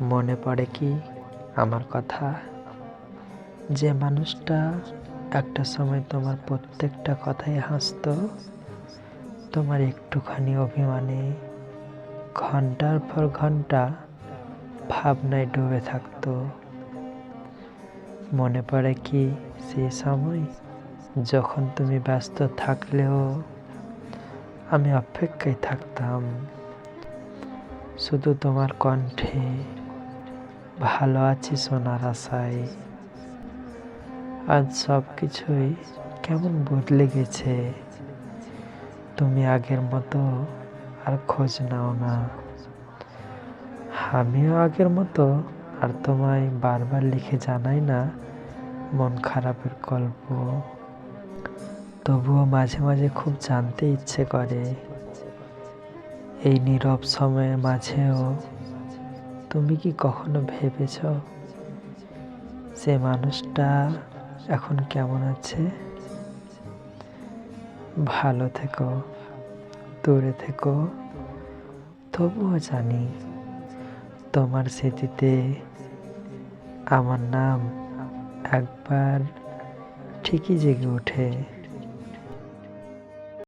মনে পড়ে কি আমার কথা? যে মানুষটা একটা সময় তোমার প্রত্যেকটা কথায় হাসতো, তোমার একটুখানি অভিমানে ঘণ্টার পর ঘণ্টা ভাবনায় ডুবে থাকতো। মনে পড়ে কি সেই সময় যখন তুমি ব্যস্ত থাকলেও আমি অপেক্ষায় থাকতাম? শুধু তোমার কণ্ঠে ভালো আছি সোনার আশায়। আজ সব কিছুই কেমন বদলে গেছে? তুমি আগের মতো আর খোঁজ নাও না। আমিও আগের মতো আর তোমায় বারবার লিখে জানাই না মন খারাপের গল্প। তবুও মাঝে মাঝে খুব জানতে ইচ্ছে করে। এই নীরব সময়ের মাঝেও তুমি কি কখনো ভেবেছ সে মানুষটা এখন কেমন আছে? ভালো থেকো, দূরে থেকো। তবুও জানি তোমার স্মৃতিতে আমার নাম একবার ঠিকই জেগে ওঠে।